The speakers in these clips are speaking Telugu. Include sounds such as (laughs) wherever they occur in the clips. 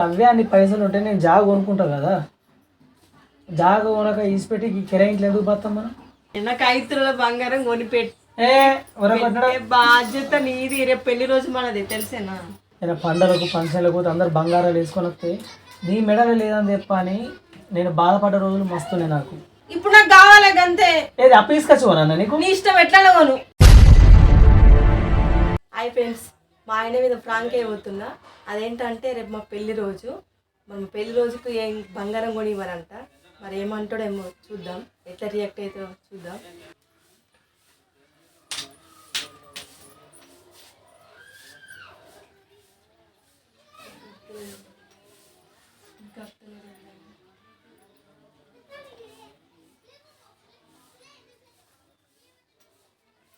అవే అన్ని పైసలు ఉంటే నేను జాగ కొనుక్కుంటా కదా. జాగ కొనక ఈసిపెట్టి ఈ కిరాయి ఇంట్లో ఎందుకు పోతాం మనం? నాకు ఐతుల బంగారం కొనిపెట్టి బాధ్యత నీది. రేపు పెళ్ళి రోజు మనది తెలిసేనా? నేను పండగలకు ఫంక్షన్లకు పోతే అందరు బంగారాలు వేసుకొని వస్తే నీ మెడలు లేదని చెప్ప అని నేను బాధపడ్డ రోజులు మస్తున్నాయి నాకు. ఇప్పుడు నాకు కావాలి అంతే ఏది అప్పు తీసుకొచ్చుకోనా నీకు? నీ ఇష్టం ఎట్లా కొను. హాయ్ ఫ్రెండ్స్ మా ఆయన మీద ఫ్రాంక్ అయిపోతున్నా అదేంటంటే రేపు మా పెళ్ళి రోజు. మనం పెళ్ళి రోజుకి ఏం బంగారం కొని కొనివ్వరంట. మరి ఏమంటాడేమో చూద్దాం. ఎట్లా రియాక్ట్ అవుతుందో చూద్దాం.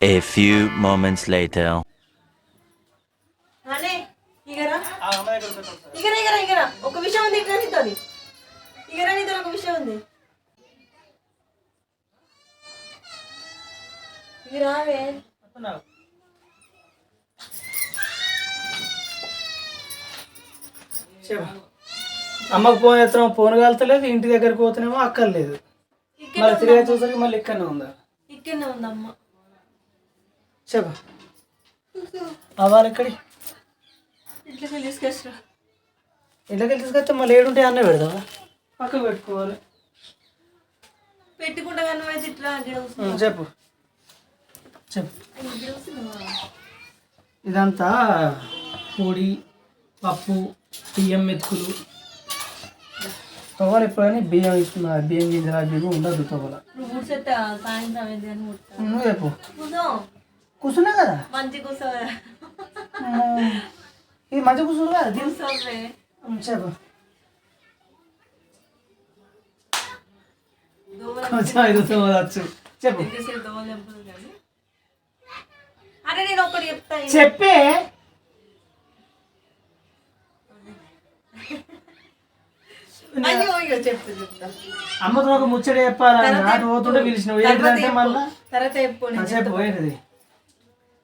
A few moments later. అనే ఇగరా ఇగరా ఇగరా ఇగరా ఒక విషయం ఉంది ఇట్లా నీతో ఒక విషయం ఉంది. ఇక రావే. అమ్మకు ఫోన్ ఎత్తడం ఫోన్ కలతలేదు ఇంటి దగ్గరికి పోతేనేమో అక్కర్లేదు. మళ్ళీ తిరిగి చూసరికి మళ్ళీ ఇక్కడనే ఉందా? ఇక్కడనే ఉందమ్మ. చెప్పు అవ్వాలి ఎక్కడి? ఇంట్లోకి తీసుకొచ్చిరా. ఇంట్లోకి తీసుకొస్తే మళ్ళీ ఏడుంటే అన్న పెడతావా? పక్కకు పెట్టుకోవాలి. పెట్టుకుంటా కానీ ఇట్లా చెప్పు. చెప్పు? ఇదంతా పొడి పప్పు బియ్యం మెతుకులు. తొగలు ఎప్పుడైనా బియ్యం ఇస్తున్నా బియ్యం గింజల బియ్యం ఉండదు తొగల నువ్వు చెప్పు. కూర్చో. కూర్చున్నా కదా? మంచి కూర్చో ఉం, ఇది మంచిగా కూర్చున్నా కదా? దీని కూర్చోవే ఉం, చెప్పు. అరే నేను ఒకటి చెప్తా. చెప్పే. అమ్మతో ఒక ముచ్చట చెప్పాలని నాటు పోతుంటే పిలిచినావు. ఏంటంటే మళ్ళా? తర్వాత చెప్పు ఏంటిది?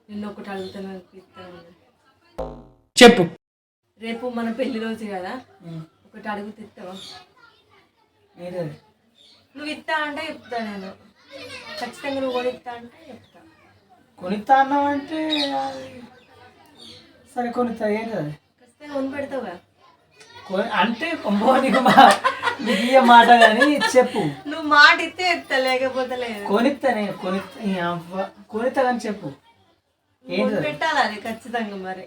నిన్న ఒకటి అడుగుతాను చెప్పు. రేపు మన పెళ్ళి రోజు కదా. ఒకటి అడుగుతే ఇస్తావా ఏంటిది నువ్వు ఇస్తా అంటే చెప్తా నేను. ఖచ్చితంగా నువ్వు కూడా ఇస్తా అంటే చెప్తా. కొనిస్తా అన్నావంటే అది సరే కొనిస్తా అది. ఖచ్చితంగా కొని పెడతావా? అంటే నీకు మాట కానీ చెప్పు. నువ్వు మాట ఇస్తే ఇస్తా లేకపోతే లేదు. కొనిస్తా నేను కొనిస్తా కొనిస్తా కానీ చెప్పు. పెట్టాలి అది? ఖచ్చితంగా మరి.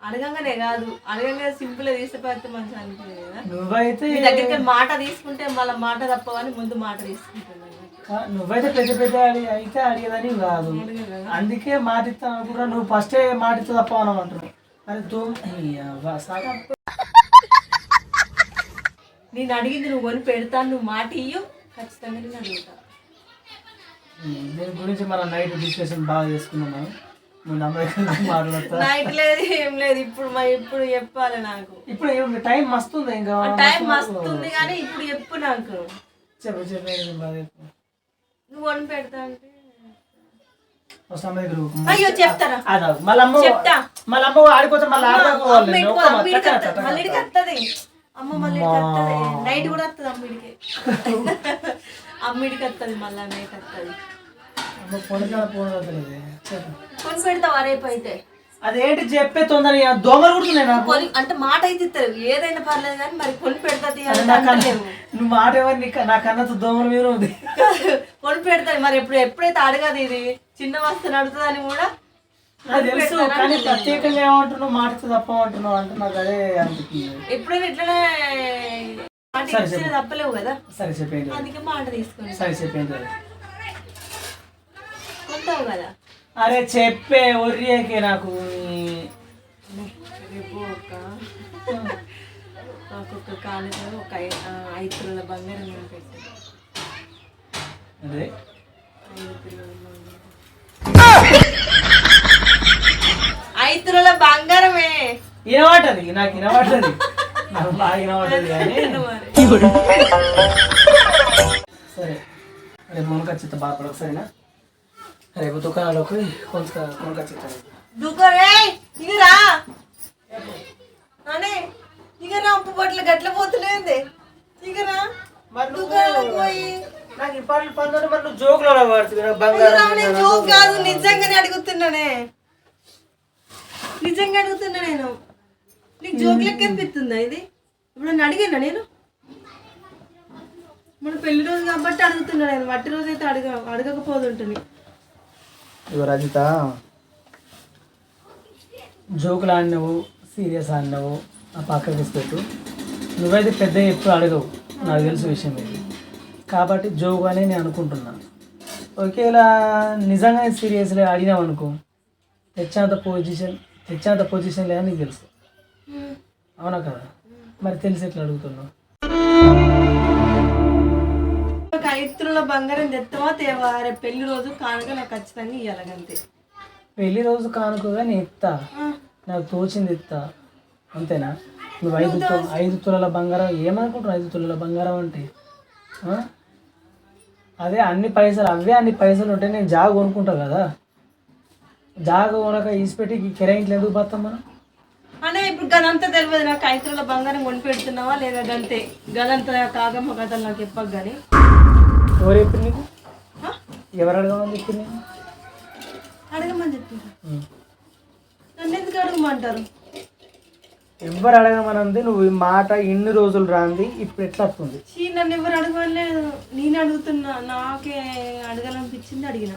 అడగంగానే కాదు. అడగంగా సింపుల్ తీసుకుపోతే మంచిగా అనిపించదు కదా. నువ్వైతే మీ దగ్గరికి మాట తీసుకుంటే మళ్ళీ మాట తప్పవని ముందు మాట తీసుకుంటున్నాను. నువ్వైతే పెద్ద పెద్ద అయితే అడిగేదని కాదు. అందుకే మాట ఇస్తాను కూడా నువ్వు ఫస్టే మాట ఇస్తా తప్ప అని అంటున్నావు. అరే సాగా నేను అడిగింది నువ్వు కొని పెడతాను నువ్వు మాట ఇయ్యు ఖచ్చితంగా నేను అడుగుతా. దీని గురించి మనం నైట్ డిస్కషన్ బాగా చేసుకున్నాం మనం. నైట్ లేదు ఏం లేదు ఇప్పుడు మా ఇప్పుడు చెప్పాలి నాకు. ఇప్పుడు టైం మస్తుంది ఇంకా టైం మస్తుంది కానీ ఇప్పుడు చెప్పు నాకు. చెప్పు చెప్పు నువ్వు కొని పెడతా అంటే. అయ్యో చెప్తారా? అమ్మ చెప్తా. మళ్ళీ అమ్మ ఆడిపోతే మళ్ళీ ఆడుకోవాలి అమ్మ. మళ్ళీ అమ్మ వత్తది. నైట్ కూడా వస్తుంది అమ్మ ఇడికి. (laughs) అమ్మ ఇడికి వస్తుంది మళ్ళీ నైట్ వస్తుంది అమ్మ పోన చెప్పు కొని పెడతావా రేపు అయితే అదేంటి చెప్పే తొందర దోమలు కుడుతున్నాయి అంటే మాట అయితే ఇస్తారు. ఏదైనా పర్లేదు కానీ మరి కొని పెడతాది. నువ్వు మాట ఎవరు నీకు నా కన్నతో దోమల మీద ఉంది. (laughs) కొని పెడతాది మరి ఎప్పుడు ఎప్పుడైతే అడగదు ఇది చిన్న వస్తువు నడుతుందని కూడా తెలుసు కానీ ప్రత్యేకంగా ఏమంటున్నావు? మాటతో తప్ప అంటున్నావు అంటే నాకు అదే అనిపిస్తుంది. ఎప్పుడైనా ఇట్లనే తప్పలేవు కదా. సరే చెప్పేంటి అందుకే మాట తీసుకొని సరే చెప్పేంటి అది. కొంటావు కదా. అరే చెప్పే ఒర్రియాకే నాకు రేపు ఒక కాలేజీలో ఒక ఐదు బంగారం అదే? ఐదు బంగారమే. వినబడ్డది నాకు వినబడ్డది. నాకు బాగా వినబడ్డది కానీ. సరే. రేపు మునకచ్చిత బాధపడకు సరేనా? రేపు దుకాణంలోకి కొంత కొనుకొచ్చిస్తాను. దుకాణే ఇగరా అనే ఇగ బొట్లు గట్ల పోతున్నాయింది చిగరా మరి పోయి. నాకు ఇప్పటి పంతొమ్మిది మరి నువ్వు జోకులో పడుతుంది నాకు బంగారం జోక్ కాదు నిజంగానే అడుగుతున్నానే నిజంగా అడుగుతున్నా నేను. నీకు జోక్ లెక్క అనిపిస్తుందా ఇది? ఇప్పుడు నన్ను అడిగానా నేను? మన పెళ్ళి రోజు కాబట్టి అడుగుతున్నా నేను. మట్టి రోజు అయితే అడగ అడగకపోతుంటుంది ఇగో రజిత. జోకులు ఆడినవు సీరియస్ ఆడినవు ఆ పక్కకి పెట్టు నువ్వైతే పెద్ద ఎప్పుడు అడగవు నాకు తెలుసు విషయం ఇది. కాబట్టి జోకు అని నేను అనుకుంటున్నాను ఒకేలా నిజంగా సీరియస్గా అడిగినావు అనుకో తెచ్చేంత పొజిషన్ తెచ్చేంత పొజిషన్ లేదని నీకు తెలుసు. అవునా కదా? మరి తెలిసి ఎట్లా అడుగుతున్నావు? ఒక ఐదు తులాల బంగారం తెస్తావా తేవా? రేపు పెళ్ళి రోజు కానుక నాకు ఖచ్చితంగా ఇవ్వాలంతే పెళ్ళి రోజు కానుకగా నేను ఇస్తా నాకు తోచింది ఇస్తా అంతేనా? నువ్వు ఐదు తు- ఐదు తులాల బంగారం ఏమనుకుంటున్నావు? ఐదు తులాల బంగారం అంటే? ఆ? అదే అన్ని పైసలు అవే అన్ని పైసలు ఉంటే నేను జాగ కొనుక్కుంటా కదా. జాగ కొనక ఈసిపెట్టి కిరాయింట్లు ఎందుకు పోతాం మనం? అనే ఇప్పుడు గదంతా తెలియదు నాకు ఐదు తులాల బంగారం కొని పెడుతున్నావా లేదా గంతే? గదంతా కాగమ్మ కథలు నాకు చెప్పకు కానీ ఎవరు చెప్పింది నీకు ఎవరు అడగమని చెప్పింది? అడగమని చెప్పింది. నన్ను ఎందుకు అడగమంటారు? ఎవ్వరు అడగమనంది నువ్వు ఈ మాట ఇన్ని రోజులు రాంది ఇప్పుడు ఎట్లా వస్తుంది? చీ నన్ను ఎవరు అడగలేదు నేను అడుగుతున్నా నాకే అడగాలనిపించింది అడిగిన.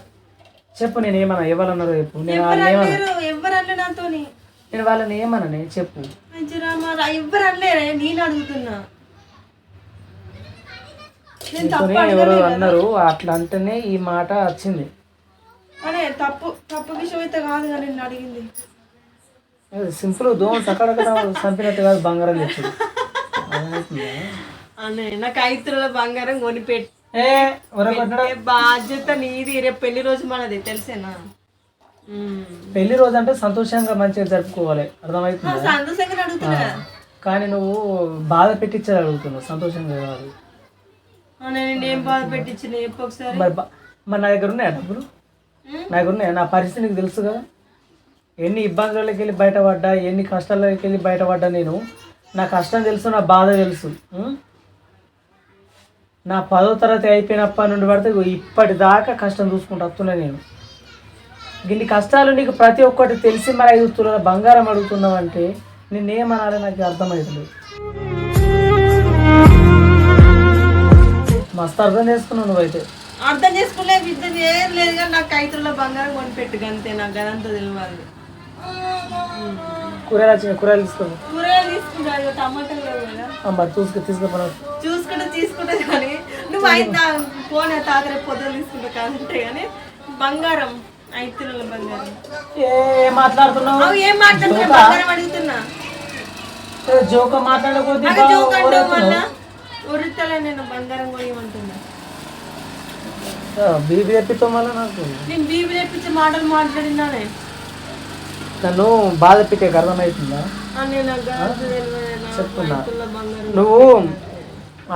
చెప్పు నేను ఏమన్నా ఎవరన్నారో చెప్పు. నేను ఎవరు వాళ్ళని ఏమన్నా ఎవరు అనలే నాతోని? నేను వాళ్ళని ఏమన్నా చెప్పు. మంచిరామా ఎవరు అనలేరే నేను అడుగుతున్నా. ఎవరు అన్నారు. అట్లా అంటేనే ఈ మాట వచ్చింది. అనే తప్పు తప్పు విషయం అయితే కాదు కానీ నేను అడిగింది. సింపుల్ దోమ సకడకడ చంపినట్టు కాదు బంగారం అర్థమవుతుందా? అనే నాకు ఐదు తులాల బంగారం కొనిపెట్టి బాధ్యత నీది. రేపు పెళ్ళి రోజు మనది తెలిసేనా. పెళ్ళి రోజు అంటే సంతోషంగా మంచిగా జరుపుకోవాలి. అర్థమవుతుందా? సంతోషంగా అడుగుతున్నా. కానీ నువ్వు బాధ పెట్టించేది అడుగుతున్నావు. సంతోషంగా కాదు. బాధ పెట్టించిన ఒకసారి. మరి బా- మరి నా దగ్గర ఉన్నాయా డబ్బులు? నా దగ్గర ఉన్నాయా? నా పరిస్థితి నీకు తెలుసు కదా? ఎన్ని ఇబ్బందులకి వెళ్ళి బయటపడ్డా ఎన్ని కష్టాలకి వెళ్ళి బయటపడ్డా నేను? నా కష్టం తెలుసు నా బాధ తెలుసు. ఉం? నా పదో తరగతి అయిపోయినప్పటి నుండి పడితే ఇగో ఇప్పటిదాకా కష్టం చూసుకుంటూ వస్తున్నా నేను. ఇన్ని కష్టాలు నీకు ప్రతి ఒక్కటి తెలిసి మరి తులాల బంగారం అడుగుతున్నావంటే నిన్నేమనాలి నాకు అర్థమవుతుంది మస్తు అర్థం చేసుకున్నావు నువ్వైతే అర్థం చేసుకునే విద్య ఏం లేదు కానీ నాకు ఐదులో బంగారం కొనిపెట్టు అంతే నాకు అదంతా తెలియాలి కూరలు వచ్చిన కూరలు తీసుకో కూరగాయలు తీసుకుంటా ఇక టమాటాలు కదా. అమ్మ చూసుకు తీసుకుపోయినా చూసుకుంటే తీసుకుంటా కానీ నువ్వు ఐదు ఫోన్ తాగరే పొద్దులు తీసుకుంటా కాదంటే కానీ బంగారం ఐదు బంగారం. ఏ మాట్లాడుతున్నావు? ఏం మాట్లాడుతున్నా బంగారం అడుగుతున్నా. జోక మాట్లాడకపోతే జోక్ మళ్ళా? ఉరితలే నేను బంగారం కొనియమంటున్నా బీబీ మళ్ళీ నాకు? నేను బీబీ తెప్పించే మాటలు మాట్లాడినానే. నన్ను బాధ పెట్టే అర్థమవుతుందా చెప్తున్నా. నువ్వు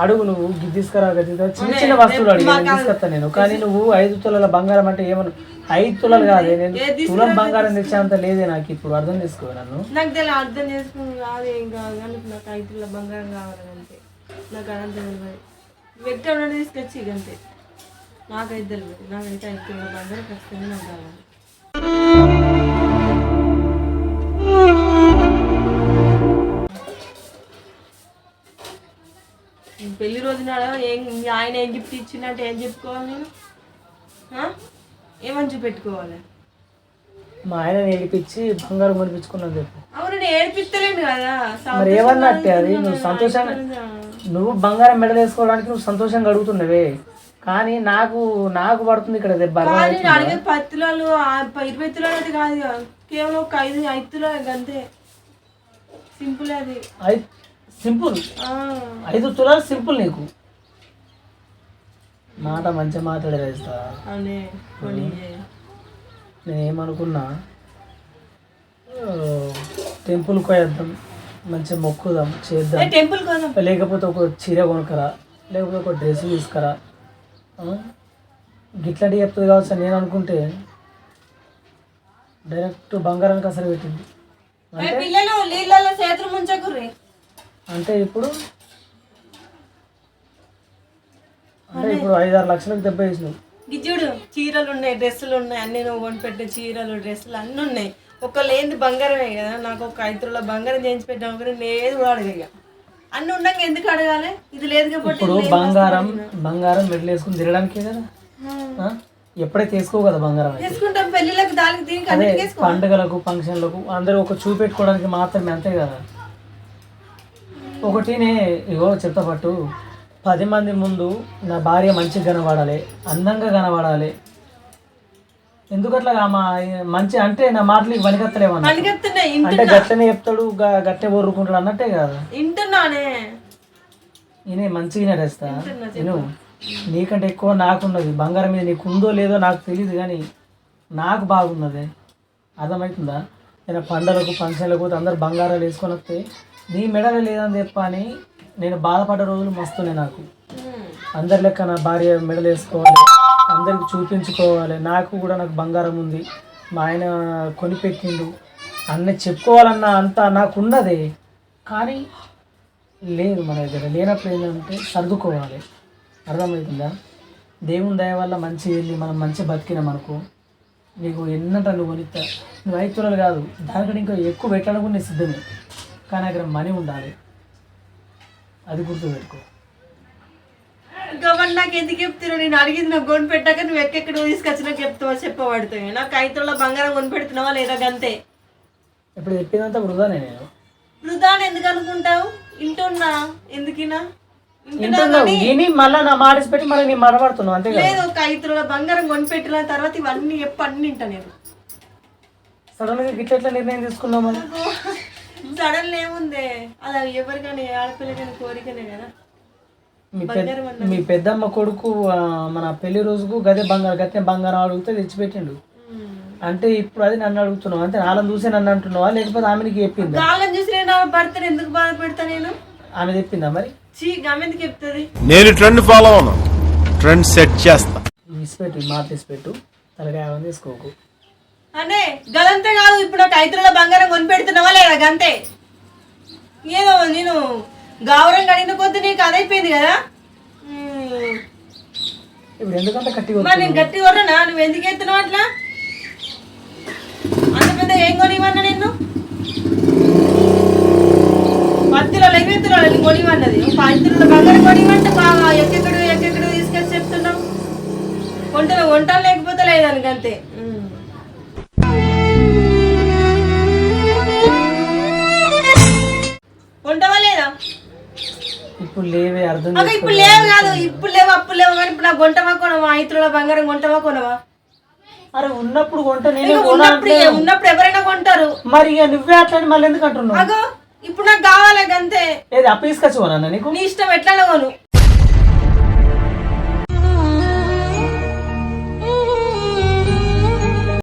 అడుగు నువ్వు తీసుకురా. చిన్న చిన్న వస్తువులు అడిగి నేను తీసుకొస్తా నేను. కానీ నువ్వు ఐదు తులాల బంగారం అంటే ఏమను? ఐదు తులాలు కాదే నేను తులం బంగారం తెచ్చేంత లేదే నాకు ఇప్పుడు. అర్థం చేసుకో నన్ను. నాకు తెలియదు అర్థం చేసుకుని కాదు ఏం కాదు. నాకు ఐదు తులాల బంగారం కావాలి అంతే. నాకు తెలియదు వ్యక్తి ఎవరైనా తీసుకొచ్చి ఇక అంతే. నాకైతే తెలియదు. నాకైతే ఐదు బంగారం ఖచ్చితంగా నాకు కావాలి. పెళ్ళి రోజు నాడు ఏం మీ ఆయన ఏం గిఫ్ట్ ఇచ్చిందంటే ఏం చెప్పుకోవాలి నేను? ఏమని చూపెట్టుకోవాలి? మా ఆయన నేర్పించి బంగారం కొనిపించుకున్నాను చెప్పు అవును నేను ఏడిపిస్తలేను కదా. మరి ఏమన్నట్టే అది? నువ్వు సంతోషంగా నువ్వు బంగారం మెడల్ వేసుకోవడానికి నువ్వు సంతోషంగా అడుగుతున్నవే కానీ నాకు నాకు పడుతుంది ఇక్కడ దెబ్బ. నేను అడిగే పది తులాలు ఆ ప- ఇరవై తులాలు అయితే కాదు కదా. కేవలం ఒక ఐదు ఐదు తులాలు అంతే. సింపుల్ అది. ఐ- సింపుల్? ఆ, ఐదు తులాలు సింపుల్ నీకు. మాట మంచిగా మాట్లాడేస్తా అవునే కొని నేను ఏమనుకున్నా ఆ, టెంపుల్కి పోయేద్దాం. మంచిగా మొక్కుదాం చేద్దాం. టెంపుల్ కోసం లేకపోతే ఒక చీర కొనుక్కరా లేకపోతే ఒక డ్రెస్ తీసుకురా. ఆ? గిట్లాంటివి చెప్తుంది కావచ్చు నేను అనుకుంటే డైరెక్ట్ బంగారానికి అసలు పెట్టింది. పిల్లలు చేతులు ముంచకుర్రి. అంటే ఇప్పుడు అంటే ఇప్పుడు ఐదారు లక్షలకు దెబ్బ వేసినావు. గిజ్జుడు చీరలు ఉన్నాయి డ్రెస్సులు ఉన్నాయి అన్ని నువ్వు కొనిపెట్టిన చీరలు డ్రెస్సులు అన్నీ ఉన్నాయి. ఒక లేనిది బంగారమే కదా. నాకు ఒక ఐదు తులాల బంగారం చేయించి పెట్టాము లేదు కూడా అడగ ఇక అన్ని ఉండగా ఎందుకు అడగాలి? ఇది లేదు కాబట్టి ఇప్పుడు బంగారం బంగారం మెడలు వేసుకుని తిరగడానికే కదా? ఆ? ఎప్పుడైతే వేసుకోవు కదా బంగారం. తీసుకుంటాం పెళ్ళిళ్ళకి దానికి దీనికి అదే పండుగలకు ఫంక్షన్లకు అందరూ ఒక చూపెట్టుకోవడానికి మాత్రమే అంతే కదా? ఒకటినే ఇగో చెప్తా పట్టు. పది మంది ముందు నా భార్య మంచిగా కనబడాలి అందంగా కనబడాలి ఎందుకట్లా ఆమె మంచి అంటే నా మాటలు పనికెత్తున్నాయి అంటే గట్లనే చెప్తాడు గట్టే ఊరుకుంటాడు అన్నట్టే కదా. వింటున్నానే నేనే మంచిగా నడుస్తా నేను నీకంటే ఎక్కువ నాకున్నది. బంగారం మీద నీకు ఉందో లేదో నాకు తెలియదు కానీ నాకు బాగున్నది. అర్థమవుతుందా నేను పండగలకు ఫంక్షన్లకు పోతే అందరు బంగారాలు వేసుకొని వస్తే నీ మెడలు లేదని చెప్ప అని నేను బాధపడ్డ రోజులు మస్తున్నాయి నాకు. అందరి లెక్క నా భార్య మెడలు వేసుకోవాలి. అందరికి చూపించుకోవాలి. నాకు కూడా నాకు బంగారం ఉంది. మా ఆయన కొనిపెట్టిండు. అన్నీ చెప్పుకోవాలన్న అంత నాకున్నదే. కానీ లేదు మన దగ్గర. లేనప్పుడు ఏంటంటే సర్దుకోవాలి. అర్థమవుతుందా? దేవుని దయ వల్ల మంచి వెళ్ళి మనం మంచి బతికినాం అనుకో. నీకు ఎన్నంట నువ్వు కొనిస్తా నువ్వు ఐదు తులాలు కాదు. దానికంటే ఇంకా ఎక్కువ పెట్టడానికి కూడా నేను సిద్ధమే. కానీ దగ్గర మనీ ఉండాలి. అది గుర్తుపెట్టుకో. గవర్న నాకు ఎందుకు చెప్తున్నావు? నేను అడిగింది నాకు కొని పెట్టాక నువ్వు ఎక్కడెక్కడ తీసుకొచ్చినా చెప్తావా? చెప్పబడుతుంది. నాకు ఐదులో బంగారం కొని పెడుతున్నావా లేదా గంతే? ఇప్పుడు చెప్పిందంతా వృధానే నేను. వృధా అని ఎందుకు అనుకుంటావు? ఇంటున్నా? ఎందుకినా? విని మళ్ళీ నా మాటసి పెట్టి మళ్ళీ అంతే లేదు ఒక ఐదు బంగారం కొని పెట్టిన తర్వాత ఇవన్నీ అన్ని వింటా నేను. సడన్గా గిట్ల ఎట్లా నిర్ణయం తీసుకున్నావు సడన్ ఏముంది? అది ఎవరికైనా ఆడపిల్లకైనా కోరికనే కదా. మీ పెద్ద మీ పెద్దమ్మ కొడుకు మన పెళ్ళి రోజుకు గదే బంగారం గట్టే బంగారం అడిగితే తెచ్చిపెట్టిండు. అంటే ఇప్పుడు అది నన్ను అడుగుతున్నావు అంటే వాళ్ళని చూసి నన్ను అంటున్నావా? లేకపోతే ఆమె నీకు చెప్పిందా చూసి నేను భర్తను ఎందుకు బాధ పెడతా నేను? ఆమె చెప్పిందా మరి? చీ ఆమె ఎందుకు చెప్తుంది? నేను ట్రెండ్ ఫాలో అవును ట్రెండ్ సెట్ చేస్తా. ఇసిపెట్టు ఈ మాట తీసిపెట్టు. తలకాయ అవన్నీ తీసుకోకు. అంటే గదంతే కాదు ఇప్పుడు నాకు ఐదుల బంగారం కొని పెడుతున్నావా లేదా గంతే? ఏదో నేను గౌరవం కడిగిన కొద్ది నీకు అదైపోయింది కదా. ఇప్పుడు ఎందుకంటే కట్టి మరి నేను గట్టి కొర్రనా? నువ్వు ఎందుకు ఎత్తున్నావు అట్లా? అంత పెద్ద ఏం కొనివన్నా నిన్ను? పత్తిలో ఎగిరెత్తులో కొనివన్నది పత్తిలో బంగారం కొనివంటే బాగా ఎక్కడెక్కడ ఎక్కడెక్కడ తీసుకొచ్చి చెప్తున్నావు. వంటలు వంటలు లేకపోతే లేదానికి ఇప్పుడు లేవే అర్థం ఇప్పుడు లేవు కాదు. ఇప్పుడు లేవు అప్పుడు లేవు. కానీ ఇప్పుడు నాకు వంటవా కొనవా ఐతుల బంగారం కొంటవా కొనవా అరే ఉన్నప్పుడు కొంట నేను ఉన్నప్పుడు ఉన్నప్పుడు ఎవరైనా కొంటారు. మరి ఇక నువ్వే అట్లా అని మళ్ళీ ఎందుకు అంటున్నావు? అగో ఇప్పుడు నాకు కావాలి అంతే ఏది అప్పు తీసుకొచ్చి కొనా నీకు? నీ ఇష్టం ఎట్లా కొను.